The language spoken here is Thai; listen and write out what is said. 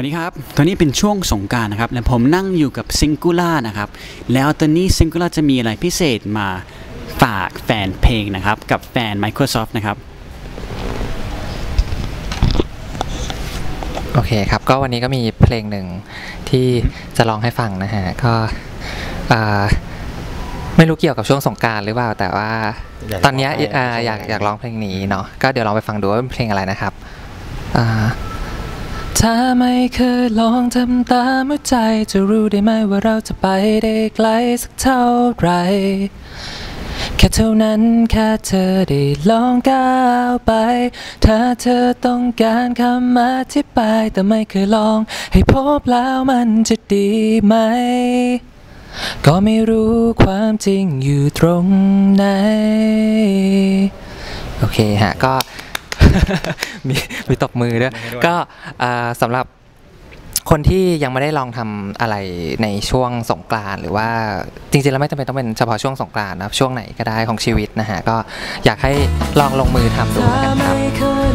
วัสดีครับตอนนี้เป็นช่วงสงกรารนะครับ และผมนั่งอยู่กับซิงคูล่านะครับ แล้วตอนนี้ซิงคูล่าจะมีอะไรพิเศษมาฝากแฟนเพลงนะครับ กับแฟน Microsoft นะครับ โอเคครับ ก็วันนี้ก็มีเพลงหนึ่งที่จะร้องให้ฟังนะฮะ ก็อ่าไม่รู้เกี่ยวกับช่วงสงกรารหรือเปล่า แต่ว่าอยากตอนเนี้ยร้องให้อ่าใช่ไหมอยากอยากร้องเพลงนี้เนาะ ก็เดี๋ยวลองไปฟังดูว่าเป็นเพลงอะไรนะครับอ่า ถ้าไม่เคยลองทำตามหัวใจ จะรู้ได้ไหมว่าเราจะไปได้ไกลสักเท่าไร แค่เท่านั้นแค่เธอได้ลองก้าวไป ถ้าเธอต้องการคำอธิบาย แต่ไม่เคยลอง ให้พบแล้วมันจะดีไหม ก็ไม่รู้ความจริงอยู่ตรงไหน โอเคฮะก็ มีมีตบมือด้วย ก็อ่าสำหรับคนที่ยังไม่ได้ลองทำอะไรในช่วงสงกรานต์หรือว่าจริงๆแล้วไม่จำเป็นต้องเป็นเฉพาะช่วงสงกรานต์นะครับช่วงไหนก็ได้ของชีวิตนะฮะก็อยากให้ลองลงมือทำดูแล้วกันครับ